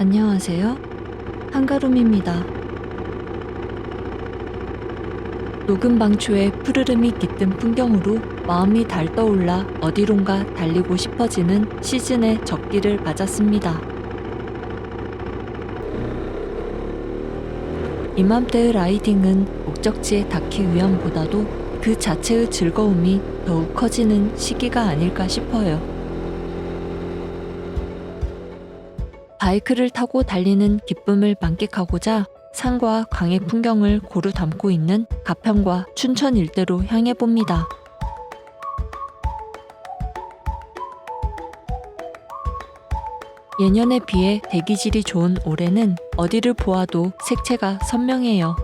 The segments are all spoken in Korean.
안녕하세요. 한가룸입니다. 녹음 방초의 푸르름이 깃든 풍경으로 마음이 달떠올라 어디론가 달리고 싶어지는 시즌의 적기를 맞았습니다. 이맘때의 라이딩은 목적지에 닿기 위함보다도 그 자체의 즐거움이 더욱 커지는 시기가 아닐까 싶어요. 바이크를 타고 달리는 기쁨을 만끽하고자 산과 강의 풍경을 고루 담고 있는 가평과 춘천 일대로 향해 봅니다. 예년에 비해 대기질이 좋은 올해는 어디를 보아도 색채가 선명해요.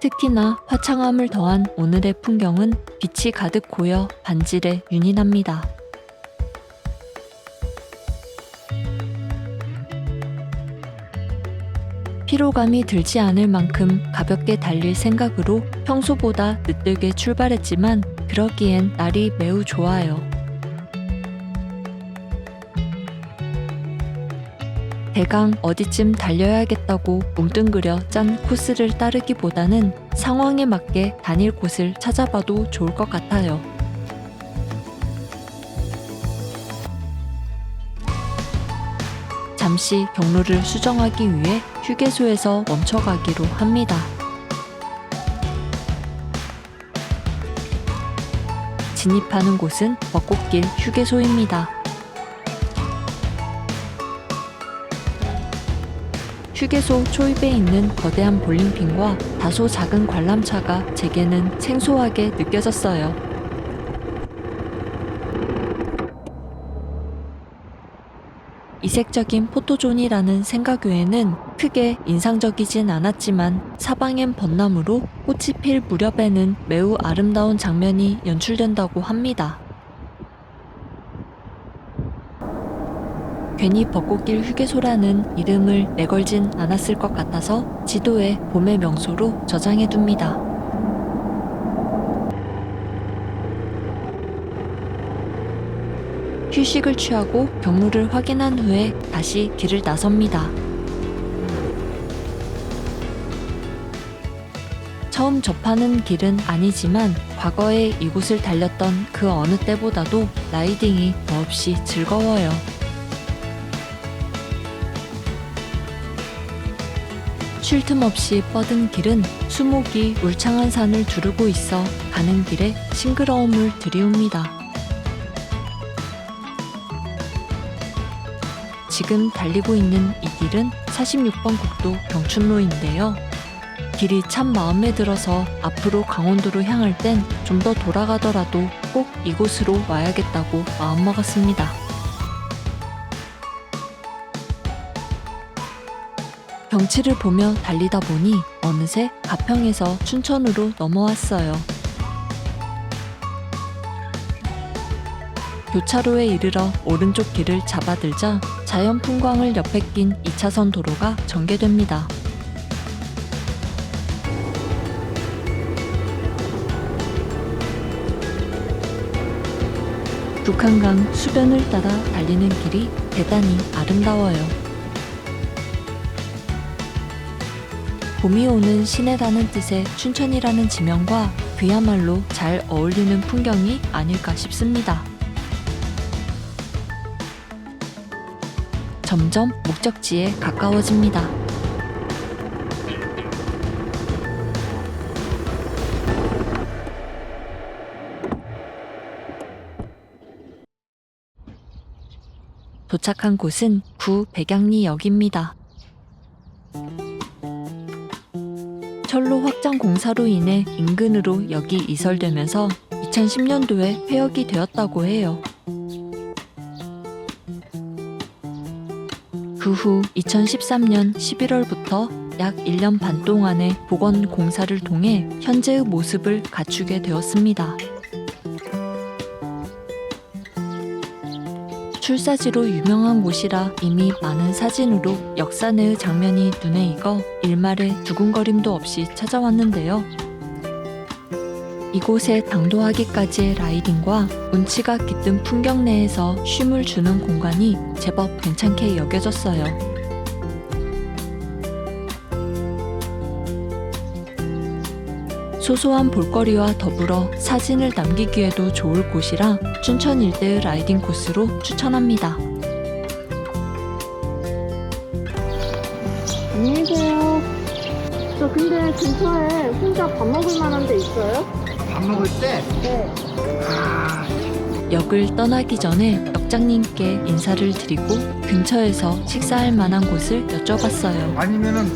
특히나 화창함을 더한 오늘의 풍경은 빛이 가득 고여 반질에 윤이 납니다. 피로감이 들지 않을 만큼 가볍게 달릴 생각으로 평소보다 늦들게 출발했지만 그러기엔 날이 매우 좋아요. 대강 어디쯤 달려야겠다고 뭉뚱그려 짠 코스를 따르기보다는 상황에 맞게 다닐 곳을 찾아봐도 좋을 것 같아요. 잠시 경로를 수정하기 위해 휴게소에서 멈춰가기로 합니다. 진입하는 곳은 벚꽃길 휴게소입니다. 휴게소 초입에 있는 거대한 볼링핀과 다소 작은 관람차가 제게는 생소하게 느껴졌어요. 이색적인 포토존이라는 생각 외에는 크게 인상적이진 않았지만 사방엔 벚나무로 꽃이 필 무렵에는 매우 아름다운 장면이 연출된다고 합니다. 괜히 벚꽃길 휴게소라는 이름을 내걸진 않았을 것 같아서 지도에 봄의 명소로 저장해 둡니다. 휴식을 취하고 경로를 확인한 후에 다시 길을 나섭니다. 처음 접하는 길은 아니지만 과거에 이곳을 달렸던 그 어느 때보다도 라이딩이 더없이 즐거워요. 쉴 틈 없이 뻗은 길은 수목이 울창한 산을 두르고 있어 가는 길에 싱그러움을 들이웁니다. 지금 달리고 있는 이 길은 46번 국도 경춘로인데요. 길이 참 마음에 들어서 앞으로 강원도로 향할 땐 좀 더 돌아가더라도 꼭 이곳으로 와야겠다고 마음먹었습니다. 경치를 보며 달리다 보니 어느새 가평에서 춘천으로 넘어왔어요. 교차로에 이르러 오른쪽 길을 잡아들자 자연 풍광을 옆에 낀 2차선 도로가 전개됩니다. 북한강 수변을 따라 달리는 길이 대단히 아름다워요. 봄이 오는 시내라는 뜻의 춘천이라는 지명과 그야말로 잘 어울리는 풍경이 아닐까 싶습니다. 점점 목적지에 가까워집니다. 도착한 곳은 구 백양리역입니다. 철로 확장 공사로 인해 인근으로 역이 이설되면서 2010년도에 폐역이 되었다고 해요. 그 후 2013년 11월부터 약 1년 반 동안의 복원 공사를 통해 현재의 모습을 갖추게 되었습니다. 출사지로 유명한 곳이라 이미 많은 사진으로 역사 내의 장면이 눈에 익어 일말의 두근거림도 없이 찾아왔는데요. 이곳에 당도하기까지의 라이딩과 운치가 깃든 풍경 내에서 쉼을 주는 공간이 제법 괜찮게 여겨졌어요. 소소한 볼거리와 더불어 사진을 남기기에도 좋을 곳이라 춘천 일대의 라이딩 코스로 추천합니다. 안녕히 계세요. 저 근데 근처에 혼자 밥 먹을 만한 데 있어요? 밥 먹을 때 네. 아, 역을 떠나기 전에 역장님께 인사를 드리고 근처에서 식사할 만한 곳을 여쭤봤어요. 아니면은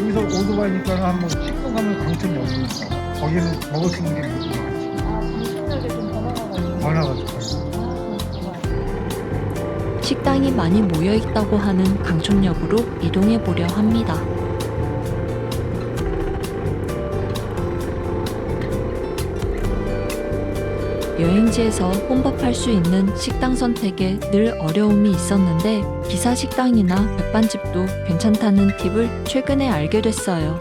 여기서 오토바이니까 한번 찍고 가면 강촌이 없으니까 거기는 먹을 수 있는 게 많지 아, 방송역에 좀 번화가가 번화가지고 식당이 많이 모여 있다고 하는 강촌역으로 이동해 보려 합니다. 여행지에서 혼밥할 수 있는 식당 선택에 늘 어려움이 있었는데 기사 식당이나 백반집도 괜찮다는 팁을 최근에 알게 됐어요.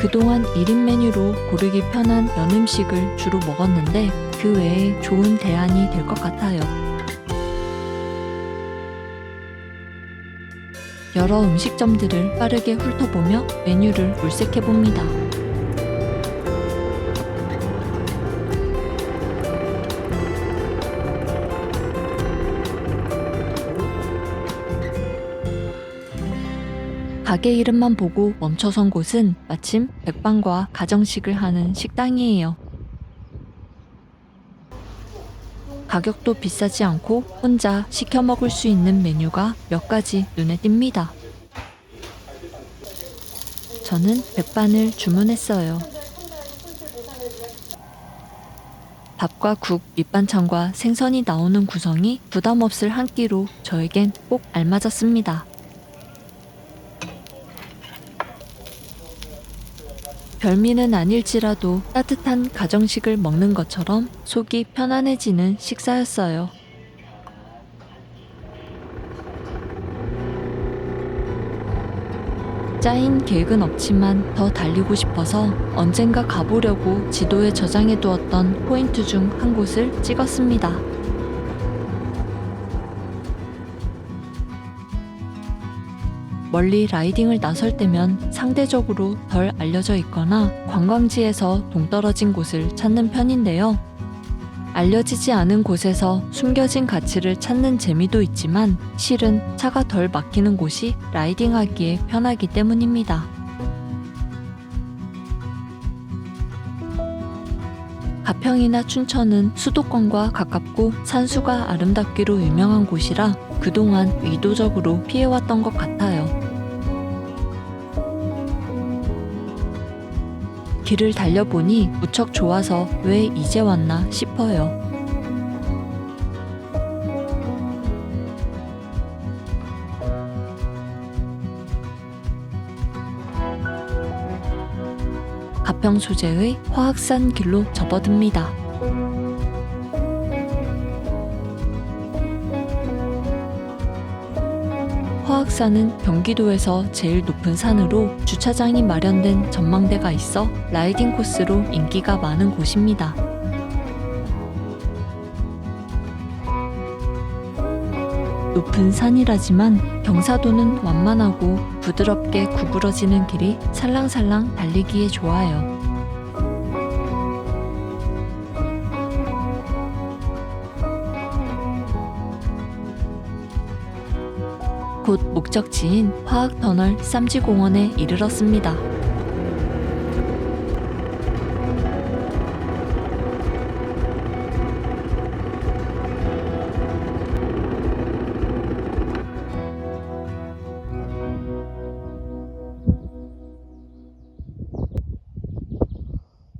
그동안 1인 메뉴로 고르기 편한 면 음식을 주로 먹었는데 그 외에 좋은 대안이 될 것 같아요. 여러 음식점들을 빠르게 훑어보며 메뉴를 물색해봅니다. 가게 이름만 보고 멈춰선 곳은 마침 백반과 가정식을 하는 식당이에요. 가격도 비싸지 않고 혼자 시켜 먹을 수 있는 메뉴가 몇 가지 눈에 띕니다. 저는 백반을 주문했어요. 밥과 국, 밑반찬과 생선이 나오는 구성이 부담 없을 한 끼로 저에겐 꼭 알맞았습니다. 별미는 아닐지라도 따뜻한 가정식을 먹는 것처럼 속이 편안해지는 식사였어요. 짜인 계획은 없지만 더 달리고 싶어서 언젠가 가보려고 지도에 저장해 두었던 포인트 중 한 곳을 찍었습니다. 멀리 라이딩을 나설 때면 상대적으로 덜 알려져 있거나 관광지에서 동떨어진 곳을 찾는 편인데요. 알려지지 않은 곳에서 숨겨진 가치를 찾는 재미도 있지만 실은 차가 덜 막히는 곳이 라이딩하기에 편하기 때문입니다. 가평이나 춘천은 수도권과 가깝고 산수가 아름답기로 유명한 곳이라 그동안 의도적으로 피해왔던 것 같아요. 길을 달려보니 무척 좋아서 왜 이제 왔나 싶어요. 가평 소재의 화학산 길로 접어듭니다. 화학산은 경기도에서 제일 높은 산으로 주차장이 마련된 전망대가 있어 라이딩 코스로 인기가 많은 곳입니다. 높은 산이라지만 경사도는 완만하고 부드럽게 구부러지는 길이 살랑살랑 달리기에 좋아요. 곧 목적지인 화학터널 쌈지공원에 이르렀습니다.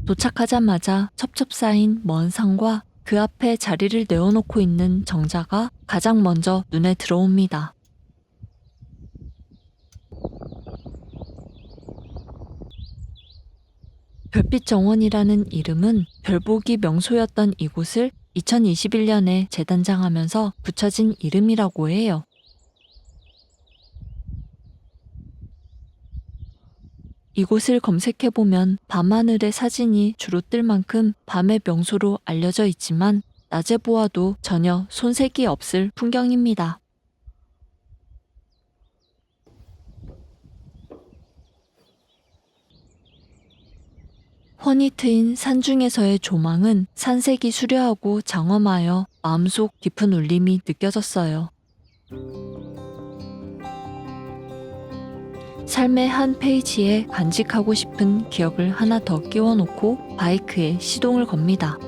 도착하자마자 첩첩 쌓인 먼 산과 그 앞에 자리를 내어놓고 있는 정자가 가장 먼저 눈에 들어옵니다. 별빛 정원이라는 이름은 별보기 명소였던 이곳을 2021년에 재단장하면서 붙여진 이름이라고 해요. 이곳을 검색해보면 밤하늘의 사진이 주로 뜰 만큼 밤의 명소로 알려져 있지만 낮에 보아도 전혀 손색이 없을 풍경입니다. 훤히 트인 산중에서의 조망은 산색이 수려하고 장엄하여 마음속 깊은 울림이 느껴졌어요. 삶의 한 페이지에 간직하고 싶은 기억을 하나 더 끼워놓고 바이크에 시동을 겁니다.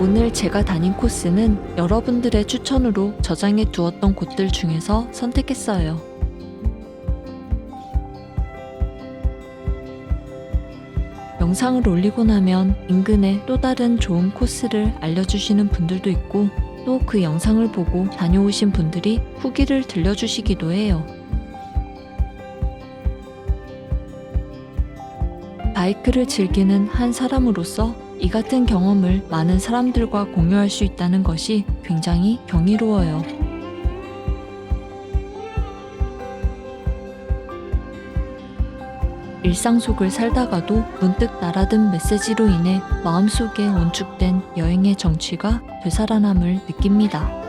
오늘 제가 다닌 코스는 여러분들의 추천으로 저장해 두었던 곳들 중에서 선택했어요. 영상을 올리고 나면 인근에 또 다른 좋은 코스를 알려주시는 분들도 있고 또 그 영상을 보고 다녀오신 분들이 후기를 들려주시기도 해요. 바이크를 즐기는 한 사람으로서 이 같은 경험을 많은 사람들과 공유할 수 있다는 것이 굉장히 경이로워요. 일상 속을 살다가도 문득 날아든 메시지로 인해 마음속에 원축된 여행의 정취가 되살아남을 느낍니다.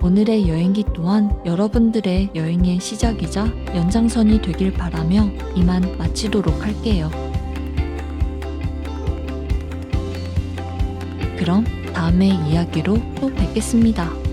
오늘의 여행기 또한 여러분들의 여행의 시작이자 연장선이 되길 바라며 이만 마치도록 할게요. 그럼 다음의 이야기로 또 뵙겠습니다.